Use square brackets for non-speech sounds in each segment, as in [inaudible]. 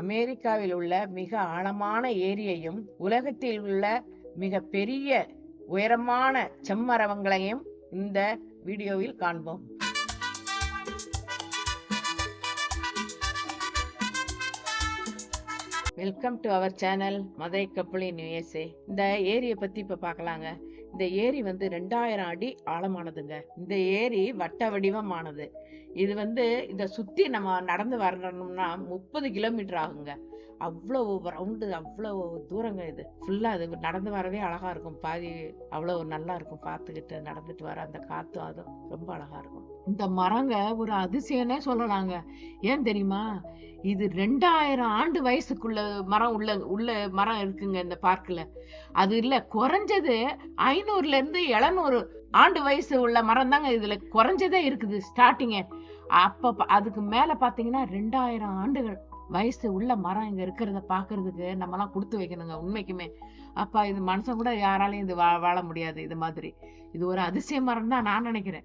அமெரிக்காவில் உள்ள மிக ஆழமான ஏரியையும் உலகத்தில் உள்ள மிக பெரிய உயரமான செம்மரவங்களையும் இந்த வீடியோவில் காண்போம். Welcome to our channel Madurai couple in USA இந்த ஏரியை பத்தி இப்ப பார்க்கலாங்க. இந்த ஏரி வந்து ரெண்டாயிரம் அடி ஆழமானதுங்க. இந்த ஏரி வட்ட வடிவமானது. இது வந்து இதை சுற்றி நம்ம நடந்து வரணும்னா முப்பது கிலோமீட்டர் ஆகுங்க. அவ்வளோ ரவுண்டு அவ்வளோ தூரங்க இது. ஃபுல்லாக அது நடந்து வரவே அழகா இருக்கும். பாதி அவ்வளோ நல்லா இருக்கும். பார்த்துக்கிட்டு நடந்துட்டு வர அந்த காற்றும் அதுவும் ரொம்ப அழகா இருக்கும். இந்த மரங்க ஒரு அதிசயனே சொல்லலாங்க. ஏன் தெரியுமா? இது ரெண்டாயிரம் ஆண்டு வயசுக்குள்ள மரம் உள்ள உள்ள மரம் இருக்குங்க இந்த பார்க்கில். அது இல்லை குறைஞ்சது ஐநூறுல இருந்து எழுநூறு ஆண்டு வயசு உள்ள மரம் தாங்க இதுல குறைஞ்சதே இருக்குது ஸ்டார்டிங்கே அப்ப அதுக்கு மேல பாத்தீங்கன்னா ரெண்டாயிரம் ஆண்டுகள் வயசு உள்ள மரம் இங்க இருக்கிறத பாக்குறதுக்கு நம்மலாம் கொடுத்து வைக்கணுங்க உண்மைக்குமே. அப்பா இது மனுஷன் கூட யாராலையும் இது வா- வாழ முடியாது இது மாதிரி. இது ஒரு அதிசய மரம் தான் நான் நினைக்கிறேன்.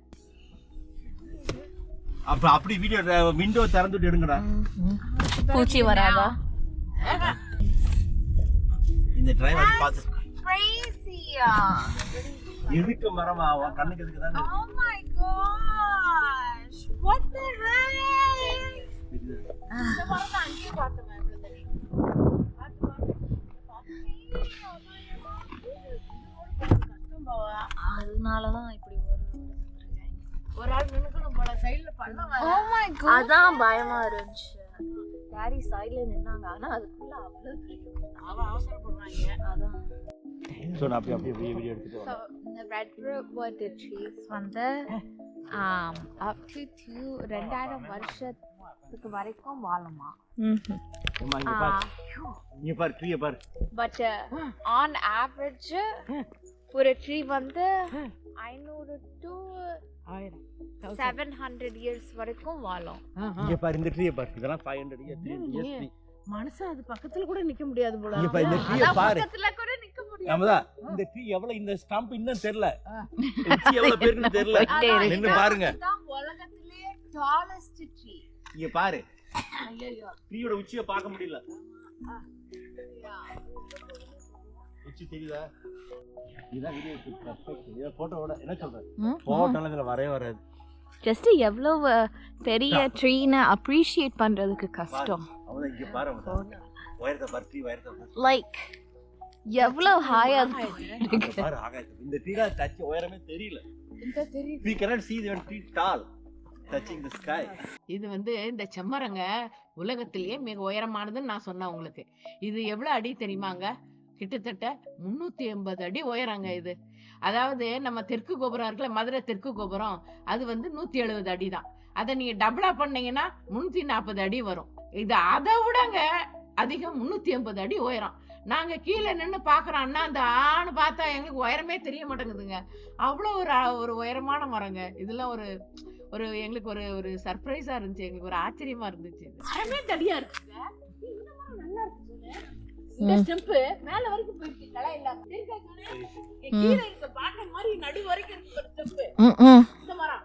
அப்ப அப்படி வீடியோ விண்டோ திறந்துட்டு எடுங்கடா. பூச்சி வராதா? இந்த டிரைவர் பார்த்து crazy எதுக்கு மரம் அவன் கண்ணுக்கு எதுக்கு தானே இந்த அங்கேயே பார்த்தோமே இவ்வளவு தண்ணி பார்த்து, பார்த்து. அதனாலதான் இப்படி ஒரு ஆள் நினைக்கணும் போல சைடுல பண்ண oh அதான் பயமா இருந்துச்சு. டாடி சைடுல நின்னாங்க ஆனா அதுக்குள்ள அவ்வளவு அவன் அவசரப்படுறாங்க. அதான். ஸோ நான் அப்படி அப்படியே வீடியோ எடுத்துட்டு So, இந்த ரெட் wood trees வந்து um, to two ரெண்டாயிரம் வருஷத்துக்கு வரைக்கும் வாழுமா. பாரு. ட்ரீயை பாரு பட் ஆன் ஆவரேஜ் ஒரு ட்ரீ வந்து ஐநூறு டு ஆயிரம். செவன் ஹண்ட்ரட் இயர்ஸ் வரைக்கும் வாழும். இங்க பாரு இந்த ட்ரீயை பாரு. இதெல்லாம் five hundred year three years tree மனுஷன் அது பக்கத்துல கூட நிக்க முடியாது போல. இங்க பாரு இந்த ட்ரீயை பாரு. பக்கத்துல கூட நிக்க முடியாது. ஆமாதா இந்த ட்ரீ எவ்வளவு இந்த ஸ்டம்ப் இன்னும் தெரியல. உச்சி எவ்வளவு பேருக்குன்னு தெரியல. நின்னு பாருங்க. உலகத்திலே டாலஸ்ட் ட்ரீ இங்க பாரு. ட்ரீயோட உச்சியை பார்க்க முடியல. உச்சி தெரியுதா? இதான் வீடியோ பர்ஃபெக்ட் இதை போட்டோவோட என்ன சொல்ற? போட்டோல இதுல வரவே வராது. ஜஸ்ட் எவ்வளவு பெரிய ட்ரீனை அப்ரிஷியேட் பண்றதுக்கு கஷ்டம். அவதான் இங்க பாரு அவன் உயரத்தை ட்ரீ உயரத்தை லைக் எவ்வளவு ஹாயா பாரு ஆகாயத்து இந்த ட்ரீ தான் டச் உயரமே தெரியல. we cannot see the tree tall touching the sky. இது வந்து இந்த செம்மரங்க உலகத்திலேயே மிக உயரமானதுன்னு நான் சொன்னேன் உங்களுக்கு. இது எவ்வளவு அடி தெரியுமாங்க கிட்டத்தட்ட முன்னூத்தி எண்பது அடி உயரங்க இது. அதாவது நம்ம தெற்கு கோபுரம் இருக்குல்ல மதுரை தெற்கு கோபுரம் அது வந்து நூத்தி எழுபது அடி தான் அதை நீங்க டபுளா பண்ணீங்கன்னா முன்னூத்தி நாற்பது அடி வரும். இது அதை விடங்க அதிகம் முன்னூத்தி எண்பது அடி உயரம். நாங்க கீழே நின்று பாக்குறோம்னா அந்த ஆணு பார்த்தா எங்களுக்கு உயரமே தெரிய மாட்டேங்குதுங்க. அவ்வளோ ஒரு ஒரு உயரமான மரங்க. இதெல்லாம் ஒரு ஒரு எங்களுக்கு ஒரு ஒரு சர்ப்ரைஸா இருந்துச்சு. எங்களுக்கு ஒரு ஆச்சரியமா இருந்துச்சு மரமே தடியா இருக்குங்க. நல்லா இருக்கு. இந்த ஸ்டெம்ப் மேல வரைக்கும் போயிருக்கு. களை இல்லாம கீழே இருக்க மாதிரி நடு வரைக்கும் இருக்கு ஒரு ஸ்டெம்ப் இந்த மரம்.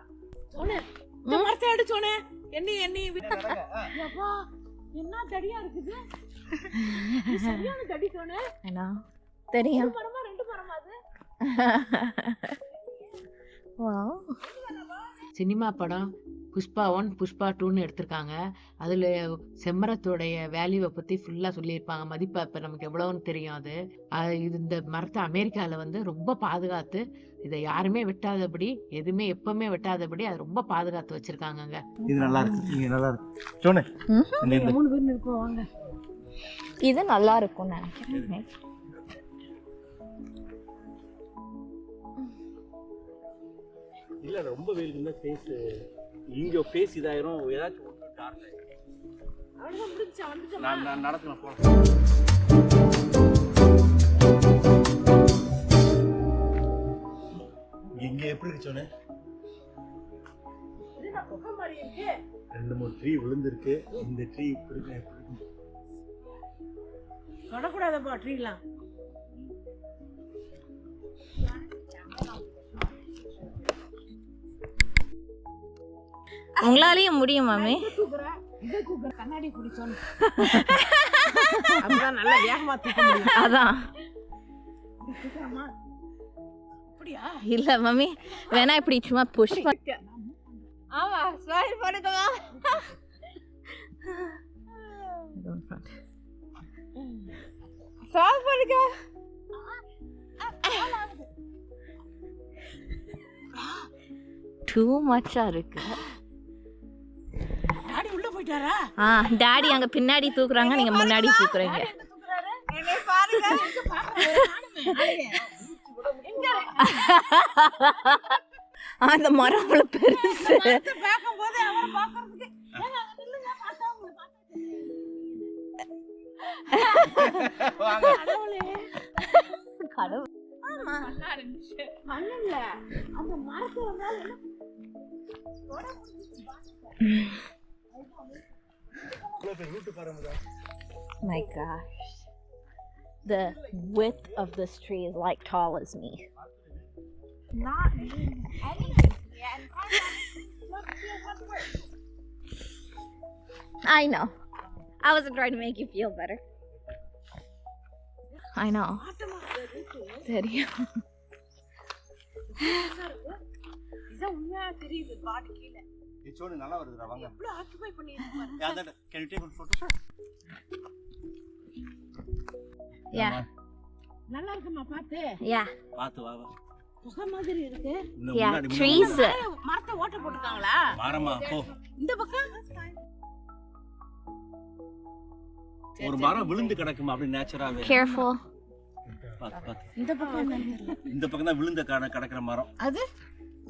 சொன்னே இந்த மரத்தை சொன்னே என்ன என்ன எப்பா என்ன தடியா இருக்குது? சரியான தடி சொன்னே தெரியும். மரமா ரெண்டு மரமா அது? [laughs] சினிமா படம். புஷ்பா ஒன் புஷ்பா டூன்னு எடுத்திருக்காங்க. அதில் செம்மரத்தோடைய வேல்யூவை பற்றி ஃபுல்லாக சொல்லியிருப்பாங்க. மதிப்பு இப்போ நமக்கு எவ்வளோன்னு தெரியும் அது. இது இந்த மரத்தை அமெரிக்காவில் வந்து ரொம்ப பாதுகாத்து இதை யாருமே வெட்டாதபடி எதுவுமே எப்பவுமே வெட்டாதபடி அதை ரொம்ப பாதுகாத்து வச்சிருக்காங்கங்க. இது நல்லா இருக்கு. நல்லா இருக்கு. மூணு பேர் இருக்கோம் வாங்க. இது நல்லா இருக்கும் நினைக்கிறேன். இல்ல ரொம்ப வெயில் இருந்தா ஃபேஸ் இங்க ஃபேஸ் இதாயிரும் ஏதாச்சும் ஒன்று டார்க் அவ்வளோதான் முடிஞ்சா வந்துட்டோம்? நான் நான் நடத்துறேன் போறேன். இங்க எப்படி இருக்கு சொன்னேன்? ரெண்டு மூணு ட்ரீ விழுந்திருக்கு. இந்த ட்ரீ இப்படி இருக்கு எப்படி தொடக்கூடாதப்பா ட்ரீலாம் உங்களாலேயும் முடியும் மாமி. கண்ணாடி அப்பதான் நல்லா வேகமா தூக்க முடியும். அதான். இப்படி தூக்குறோமா அப்படியா? இல்ல மம்மி வேணா இப்படி சும்மா புஷ் பண்ண ஆமா. ஸ்மைல் பண்ணுங்கம்மா. ஸ்மைல் பண்ணுங்க. டூ மச்சா இருக்கு. போயிட்டாரா? ஆ டாடி அங்க பின்னாடி தூக்குறாங்க நீங்க முன்னாடி தூக்குறீங்க. அந்த மரம் அவ்வளவு பெருசு. கடவுள். மண்ணுல. அந்த மரத்துல My gosh. The width of this tree is like tall as me. Not me. I know. I wasn't trying to make you feel better. I know. Did இச்சோடு நல்லா வருதுடா வாங்க எவ்வளவு ஆக்குபை பண்ணிருக்கு பாருங்க photo? Yeah. நல்லா இருக்குமா பாத்து Yeah. பார்த்து வா வா. புகை மாதிரி இருக்கு. மரத்தை ஓட்ட போட்டுருக்காங்களா மரமா போ இந்த பக்கம் ஒரு மரம் விழுந்து கிடக்குமா அப்படி நேச்சராவே Careful. பார்த்து பார்த்து இந்த பக்கம்? இந்த பக்கம் தான் விழுந்த கட கிடக்குற மரம் அது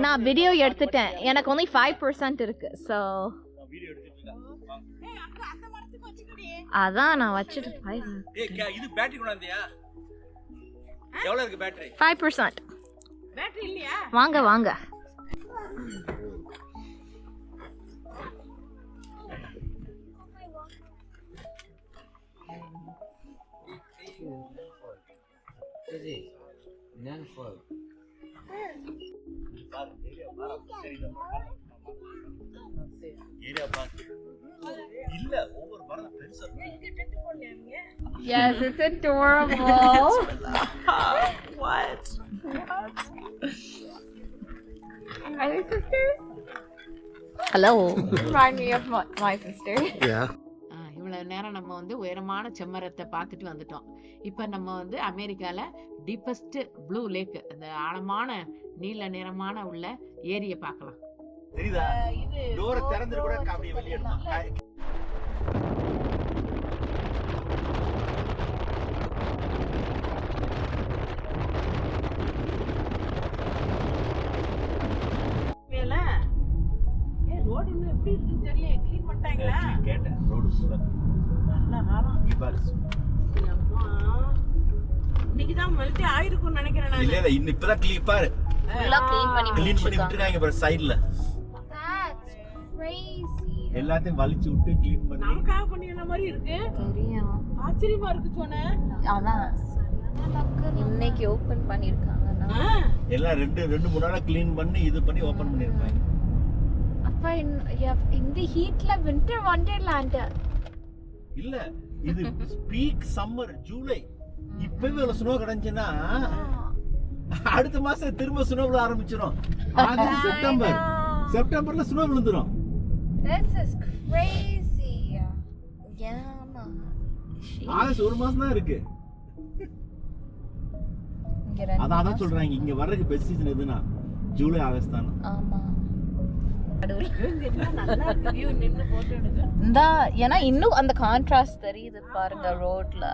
நான் வீடியோ எடுத்துட்டேன். எனக்கு only ஃபைவ் பர்சன்ட் இருக்கு ஸோ அதான் நான் வச்சுட்டு ஃபைவ் இது பேட்டரி கொண்டாந்தியா எவ்வளவு இருக்கு பேட்டரி ஃபைவ் பர்சன்ட் பேட்டரி இல்லையா? வாங்க வாங்க. இல்ல ஒவ்வொரு Yes, it's adorable. what are they sisters Hello. remind me of my, my sister நேரம் நம்ம வந்து உயரமான செம்மரத்தை பார்த்துட்டு வந்துட்டோம். இப்போ நம்ம வந்து அமெரிக்கால டீப்பஸ்ட் ப்ளூ லேக் அந்த ஆழமான நீல நிறமான உள்ள ஏரியை பார்க்கலாம். தெரியுதா? டோரை திறந்துட்டு கூட அப்படியே வெளியே எடுமா மேல? ஏ ரோடு இன்னும் எப்படி இருக்குன்னு தெரியல க்ளீன் பண்ணிட்டாங்களா? கேட்டேன். ரோடு நல்ல காலம் இங்க பாரு. அம்மா இன்னைக்கு தான் மெல்ட்டே ஆயிருக்கும்னு நினைக்கிறேன் இல்ல இல்ல இன்னும் இப்பதான் கிளீன் பாரு. ஃபுல்லா க்ளீன் பண்ணி கிளீன் பண்ணி விட்டுருக்காங்க பாரு சைடுல எல்லாத்தையும் வலிச்சு விட்டு கிளீன் பண்ணி. நமக்காக மாதிரி இருக்கு. தெரியும். ஆச்சரியமா இருக்கு சொன்னேன் அதான். இன்னைக்கு ஓபன் பண்ணிருக்காங்க எல்லாம் ரெண்டு ரெண்டு மூணு நாளா கிளீன் பண்ணி இது பண்ணி ஓபன் பண்ணிருப்பாங்க அப்ப இந்த ஹீட்ல வின்டர் வண்டர்லாண்ட் இல்ல. இது பீக் சம்மர் ஜூலை இப்பவே இவ்வளவு ஸ்னோ கிடைச்சுன்னா அடுத்த மாசம் திரும்ப ஸ்னோ விழ ஆரம்பிச்சிடும் ஆகஸ்ட் செப்டம்பர் செப்டம்பர்ல ஸ்னோ விழுந்துரும். ஏமா ஆகஸ்ட் ஒரு மாசம் தான் இருக்கு அதான் சொல்றாங்க. இங்க வர்றதுக்கு பெஸ்ட் சீசன் எதுனா ஜூலை ஆகஸ்ட் தான்? ஆமா. இந்த ஏன்னா இன்னும் அந்த கான்ட்ராஸ்ட் தெரியுது பாருங்க ரோட்ல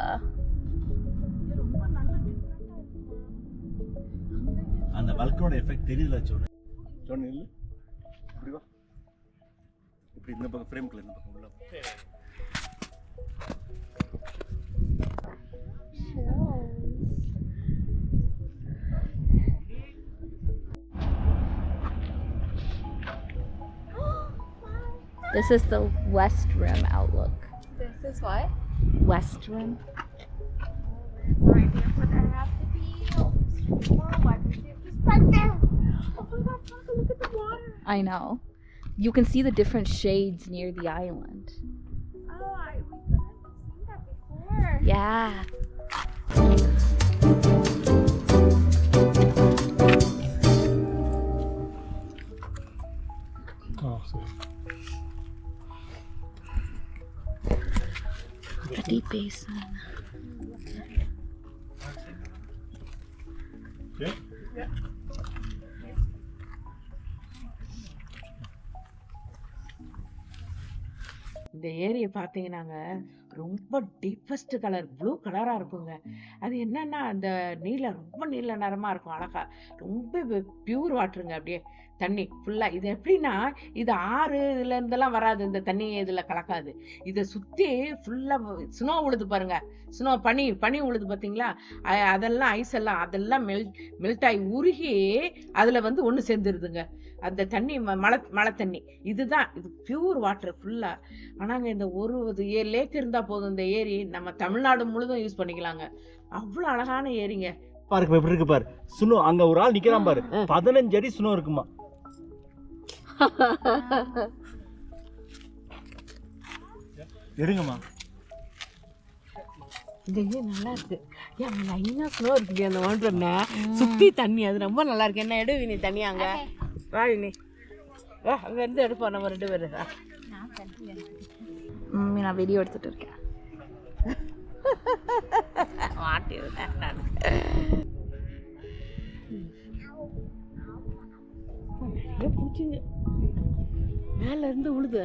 அந்த வல்கனோட எஃபெக்ட் தெரியல சொன்ன சொன்ன இப்படி இந்த பக்கம் ஃப்ரேம்குள்ள இந்த பக்கம் உள்ள This is the West Rim outlook. This is what? West Rim. Right here, but I have to be. Oh, just right there. Oh my God, look at the water. I know. You can see the different shades near the island. Oh, I, we couldn't have seen that before. Oh, yeah. The deep basin. இந்த ஏரியை பார்த்தீங்கன்னாங்க ரொம்ப deepest colour blue கலராக இருக்குங்க. அது என்னன்னா அந்த நீல ரொம்ப நீல நிறமாக இருக்கும் அழகா. ரொம்ப பியூர் வாட்டருங்க அப்படியே. தண்ணி ஃபுல்லாக இது எப்படின்னா இது ஆறு இதுல இருந்தெல்லாம் வராது. இந்த தண்ணி இதில் கலக்காது. இதை சுற்றி ஃபுல்லாக ஸ்னோ உழுது பாருங்க. ஸ்னோ பனி பனி உழுது பார்த்தீங்களா அதெல்லாம் ஐஸ் எல்லாம் அதெல்லாம் மெல் மெல்ட் ஆகி உருகி அதில் வந்து ஒன்று சேர்ந்துருதுங்க. அந்த தண்ணி ம- மழை மழை தண்ணி. இதுதான் இது பியூர் வாட்டர் ஃபுல்லாக ஆனாங்க இந்த ஒரு லேக் இருந்தால் போதும் இந்த ஏரி. நம்ம தமிழ்நாடு முழுதும் யூஸ் பண்ணிக்கலாங்க. அவ்வளோ அழகான ஏரிங்க. பாருக்கு எப்படி இருக்கு பாரு. சுனோ அங்க ஒரு ஆள் நிக்கிறான் பாரு. பதினஞ்சு அடி சுனோ இருக்குமா. எடுங்கம்மா. ஏரி நல்லா இருக்கு. ஏன் லைனா ஸ்னோ இருக்கு அந்த ஓட்டுறேன்னா சுத்தி தண்ணி அது ரொம்ப நல்லா இருக்கு. என்ன எடு வினி தண்ணி அங்க. வா வினி. வா அங்க இருந்து எடுப்போம் நம்ம ரெண்டு பேரும். நான் வீடியோ எடுத்துட்டு இருக்கேன். மாட்டிருந்தேன் நான் பூச்சிங்க. மேல இருந்து உழுது?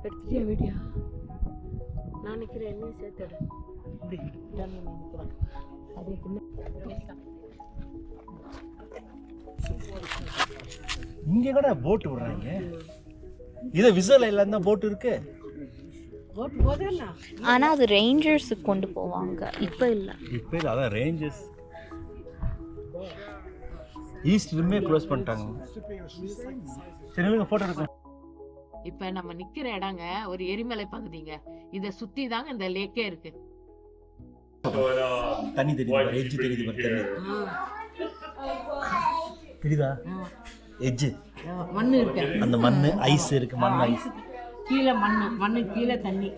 எடுத்துட்டியா வீடியோ? நான் நிற்கிறேன் என்னையும் சேர்த்து பண்ணி நிற்கிறேன் அதே பின்ன இங்க கூட போட் விடுறாங்க. இத விசல் எல்லாம் தான் போட் இருக்கு. போட்டு போதேண்ணா ஆனா அது ரேஞ்சர்ஸ் கொண்டு போவாங்க. இப்போ இல்ல. இப்போ இது அதான் ரேஞ்சஸ் ஈஸ்ட் ரிமே க்ளோஸ் பண்ணிட்டாங்க. சரி நீங்க போட்டோ எடுக்கலாம் இப்போ நம்ம நிக்கிற இடங்க ஒரு எரிமலை பகுதிங்க. இதை சுத்தி தாங்க இந்த லேக்கே இருக்கு. தண்ணி தெரியுது தெரியுது தெரியுதா எட்ஜ் மண்ணு இருக்கு அந்த மண்ணு ஐஸ் இருக்கு மண் ஐஸ் கீழே மண்ணு மண்ணு கீழே தண்ணி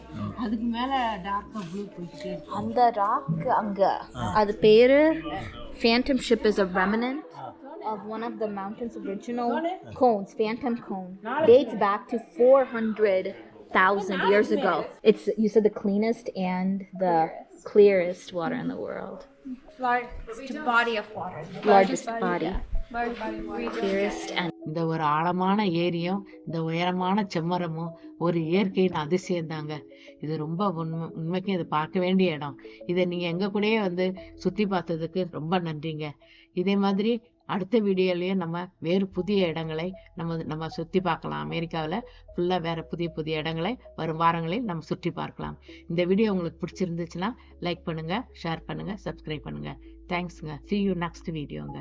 அதுக்கு மேல டார்க்கா ப்ளூ போயிட்டு இருக்கு அந்த ராக் அங்க அது பேரு Phantom Ship is a remnant of one of the mountain's original cones, Phantom Cone. Dates back to 400,000 years ago. It's you said the cleanest and the clearest water in the world. Largest body of water. Largest body, இந்த ஒரு ஆழமான ஏரியும் இந்த உயரமான செம்மரமும் ஒரு இயற்கையின் அதிசயம் தாங்க இது ரொம்ப உண்மை உண்மைக்கும் இது பார்க்க வேண்டிய இடம். இதை நீங்கள் எங்கள் கூடயே வந்து சுற்றி பார்த்ததுக்கு ரொம்ப நன்றிங்க. இதே மாதிரி அடுத்த வீடியோலையும் நம்ம வேறு புதிய இடங்களை நம்ம நம்ம சுற்றி பார்க்கலாம். அமெரிக்காவில் ஃபுல்லாக வேறு புதிய புதிய இடங்களை வரும் வாரங்களில் நம்ம சுற்றி பார்க்கலாம். இந்த வீடியோ உங்களுக்கு பிடிச்சிருந்துச்சுன்னா லைக் பண்ணுங்கள் ஷேர் பண்ணுங்கள் சப்ஸ்கிரைப் பண்ணுங்கள் தேங்க்ஸுங்க see you next வீடியோங்க